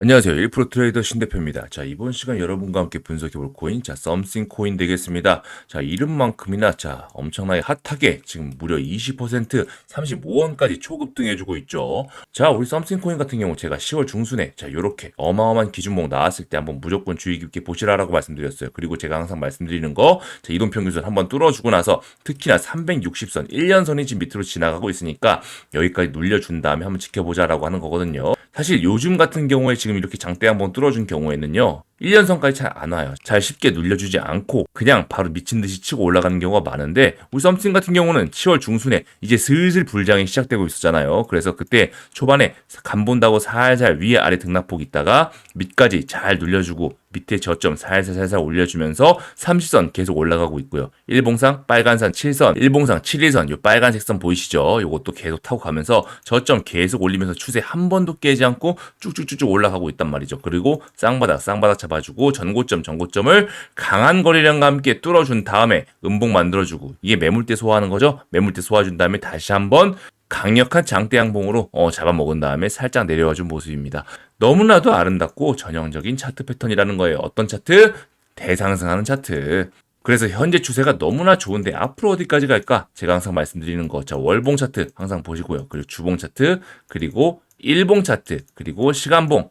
안녕하세요. 1% 트레이더 신대표입니다. 자, 이번 시간 여러분과 함께 분석해볼 코인, 자, 썸씽 코인 되겠습니다. 자, 이름만큼이나, 자, 엄청나게 핫하게 지금 무려 20%, 35원까지 초급등해주고 있죠. 자, 우리 썸씽 코인 같은 경우 제가 10월 중순에, 자, 요렇게 어마어마한 기준목 나왔을 때 한번 무조건 주의 깊게 보시라라고 말씀드렸어요. 그리고 제가 항상 말씀드리는 거, 자, 이동평균선 한번 뚫어주고 나서 특히나 360선, 1년선이 지금 밑으로 지나가고 있으니까 여기까지 눌려준 다음에 한번 지켜보자라고 하는 거거든요. 사실 요즘 같은 경우에 지금 이렇게 장대 한번 뚫어준 경우에는요. 1년선까지 잘 안 와요. 잘 쉽게 눌려주지 않고 그냥 바로 미친 듯이 치고 올라가는 경우가 많은데 우리 썸씽 같은 경우는 10월 중순에 이제 슬슬 불장이 시작되고 있었잖아요. 그래서 그때 초반에 간 본다고 살살 위에 아래 등락폭 있다가 밑까지 잘 눌려주고 밑에 저점 살살 살살 올려주면서 30선 계속 올라가고 있고요. 일봉상 빨간선 7선, 일봉상 7일선 요 빨간색 선 보이시죠? 요것도 계속 타고 가면서 저점 계속 올리면서 추세 한 번도 깨지 않고 쭉쭉쭉쭉 올라가고 있단 말이죠. 그리고 쌍바닥 쌍바닥 잡아주고 전고점 전고점을 강한 거래량과 함께 뚫어준 다음에 음봉 만들어주고 이게 매물대 소화하는 거죠. 매물대 소화준 다음에 다시 한번 강력한 장대 양봉으로 어, 잡아먹은 다음에 살짝 내려와 준 모습입니다. 너무나도 아름답고 전형적인 차트 패턴이라는 거예요. 어떤 차트? 대상승하는 차트. 그래서 현재 추세가 너무나 좋은데 앞으로 어디까지 갈까? 제가 항상 말씀드리는 거. 자, 월봉 차트 항상 보시고요. 그리고 주봉 차트, 그리고 일봉 차트, 그리고 시간봉.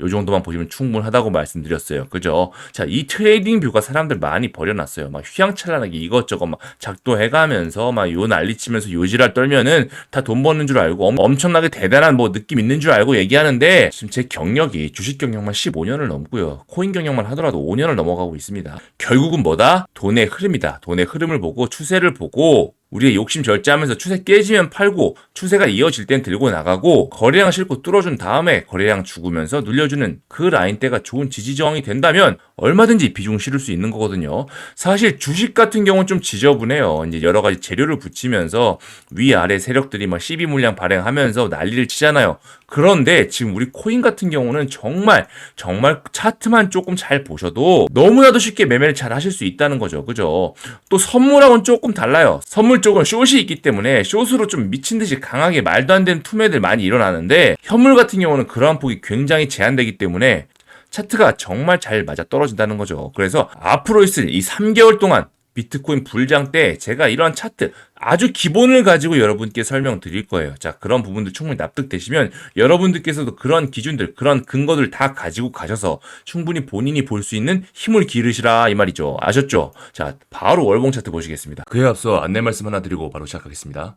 요 정도만 보시면 충분하다고 말씀드렸어요. 그죠? 자, 이 트레이딩 뷰가 사람들 많이 버려놨어요. 막 휘황찬란하게 이것저것 막 작도해가면서 막 요 난리치면서 요지랄 떨면은 다 돈 버는 줄 알고 엄- 엄청나게 대단한 뭐 느낌 있는 줄 알고 얘기하는데 지금 제 경력이 주식 경력만 15년을 넘고요. 코인 경력만 하더라도 5년을 넘어가고 있습니다. 결국은 뭐다? 돈의 흐름이다. 돈의 흐름을 보고 추세를 보고 우리가 욕심 절제하면서 추세 깨지면 팔고 추세가 이어질 땐 들고 나가고 거래량 실고 뚫어준 다음에 거래량 죽으면서 눌려주는 그 라인대가 좋은 지지 저항이 된다면 얼마든지 비중 실을 수 있는 거거든요. 사실 주식 같은 경우는 좀 지저분해요. 이제 여러 가지 재료를 붙이면서 위아래 세력들이 막12 물량 발행하면서 난리를 치잖아요. 그런데 지금 우리 코인 같은 경우는 정말 정말 차트만 조금 잘 보셔도 너무나도 쉽게 매매를 잘 하실 수 있다는 거죠. 그죠? 또 선물하고는 조금 달라요. 선물 쪽은 숏이 있기 때문에 숏으로 좀 미친 듯이 강하게 말도 안 되는 투매들 많이 일어나는데 현물 같은 경우는 그러한 폭이 굉장히 제한되기 때문에 차트가 정말 잘 맞아 떨어진다는 거죠. 그래서 앞으로 있을 이 3개월 동안 비트코인 불장 때 제가 이러한 차트 아주 기본을 가지고 여러분께 설명드릴 거예요. 자, 그런 부분들 충분히 납득되시면 여러분들께서도 그런 기준들, 그런 근거들 다 가지고 가셔서 충분히 본인이 볼 수 있는 힘을 기르시라 이 말이죠. 아셨죠? 자, 바로 월봉 차트 보시겠습니다. 그에 앞서 안내 말씀 하나 드리고 바로 시작하겠습니다.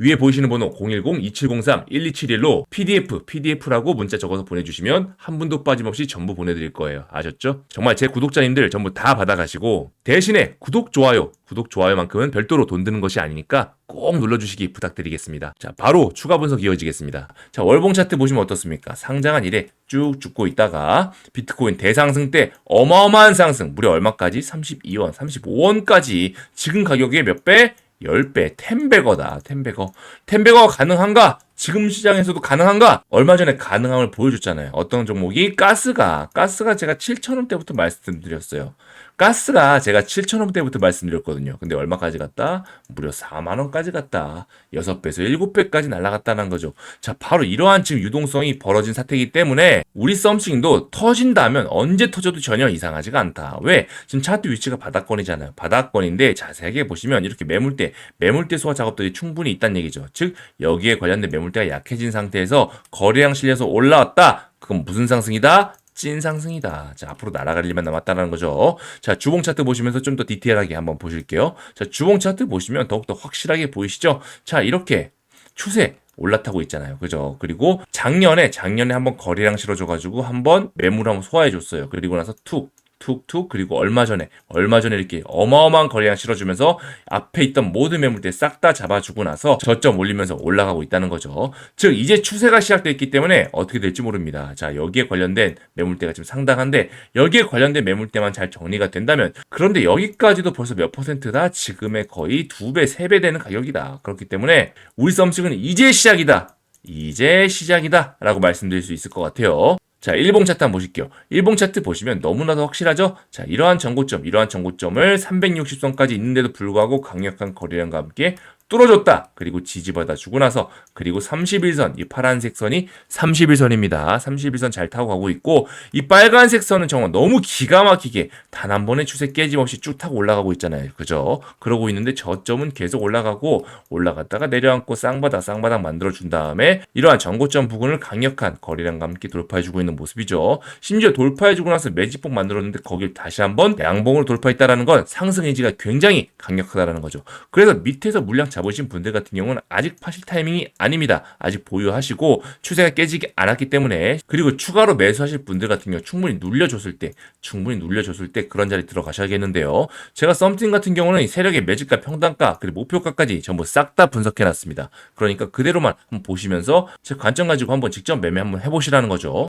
위에 보이시는 번호 010-2703-1271로 PDF, PDF라고 문자 적어서 보내주시면 한 분도 빠짐없이 전부 보내드릴 거예요. 아셨죠? 정말 제 구독자님들 전부 다 받아가시고 대신에 구독, 좋아요, 구독, 좋아요만큼은 별도로 돈 드는 것이 아니니까 꼭 눌러주시기 부탁드리겠습니다. 자, 바로 추가 분석 이어지겠습니다. 자, 월봉 차트 보시면 어떻습니까? 상장한 이래 쭉 죽고 있다가 비트코인 대상승 때 어마어마한 상승, 무려 얼마까지? 32원, 35원까지 지금 가격의 몇 배? 10배, 텐베거다, 텐베거. 텐베거가 가능한가? 지금 시장에서도 가능한가? 얼마 전에 가능함을 보여줬잖아요. 어떤 종목이? 가스가. 가스가 제가 7,000원대부터 말씀드렸어요. 가스가 제가 7,000원대부터 말씀드렸거든요. 근데 얼마까지 갔다? 무려 4만원까지 갔다. 6배에서 7배까지 날아갔다는 거죠. 자, 바로 이러한 지금 유동성이 벌어진 사태이기 때문에 우리 썸씽도 터진다면 언제 터져도 전혀 이상하지가 않다. 왜? 지금 차트 위치가 바닥권이잖아요. 바닥권인데 자세하게 보시면 이렇게 매물대, 매물대 소화 작업들이 충분히 있다는 얘기죠. 즉, 여기에 관련된 매물대가 약해진 상태에서 거래량 실려서 올라왔다. 그건 무슨 상승이다? 찐 상승이다. 자, 앞으로 날아갈 일만 남았다는 거죠. 자, 주봉 차트 보시면서 좀 더 디테일하게 한번 보실게요. 자, 주봉 차트 보시면 더욱더 확실하게 보이시죠? 자, 이렇게 추세 올라타고 있잖아요. 그죠? 그리고 작년에, 작년에 한번 거래량 실어줘가지고 한번 매물 한번 소화해줬어요. 그리고 나서 툭, 툭툭 그리고 얼마 전에 얼마 전에 이렇게 어마어마한 거래량 실어주면서 앞에 있던 모든 매물대 싹 다 잡아주고 나서 저점 올리면서 올라가고 있다는 거죠. 즉 이제 추세가 시작돼 있기 때문에 어떻게 될지 모릅니다. 자 여기에 관련된 매물대가 지금 상당한데 여기에 관련된 매물대만 잘 정리가 된다면 그런데 여기까지도 벌써 몇 퍼센트다 지금의 거의 두 배 세 배 되는 가격이다. 그렇기 때문에 우리 썸씽은 이제 시작이다. 이제 시작이다 라고 말씀드릴 수 있을 것 같아요. 자, 일봉 차트 한번 보실게요. 일봉 차트 보시면 너무나도 확실하죠? 자, 이러한 정고점, 이러한 정고점을 360선까지 있는데도 불구하고 강력한 거래량과 함께 뚫어줬다. 그리고 지지받아 주고 나서 그리고 31선 이 파란색 선이 31선입니다. 31선 잘 타고 가고 있고 이 빨간색 선은 정말 너무 기가 막히게 단 한 번의 추세 깨짐없이 쭉 타고 올라가고 있잖아요. 그죠? 그러고 있는데 저점은 계속 올라가고 올라갔다가 내려앉고 쌍바닥 쌍바닥 만들어 준 다음에 이러한 정고점 부근을 강력한 거래량과 함께 돌파해 주고 있는 모습이죠. 심지어 돌파해 주고 나서 매집봉 만들었는데 거길 다시 한번 양봉을 돌파했다라는 건 상승 의지가 굉장히 강력하다라는 거죠. 그래서 밑에서 물량 잡 으신 분들 같은 경우는 아직 파실 타이밍이 아닙니다. 아직 보유하시고 추세가 깨지지 않았기 때문에 그리고 추가로 매수하실 분들 같은 경우 충분히 눌려줬을 때 충분히 눌려줬을 때 그런 자리 들어가셔야겠는데요. 제가 썸띵 같은 경우는 세력의 매집가 평단가 그리고 목표가까지 전부 싹 다 분석해 놨습니다. 그러니까 그대로만 한번 보시면서 제 관점 가지고 한번 직접 매매 한번 해보시라는 거죠.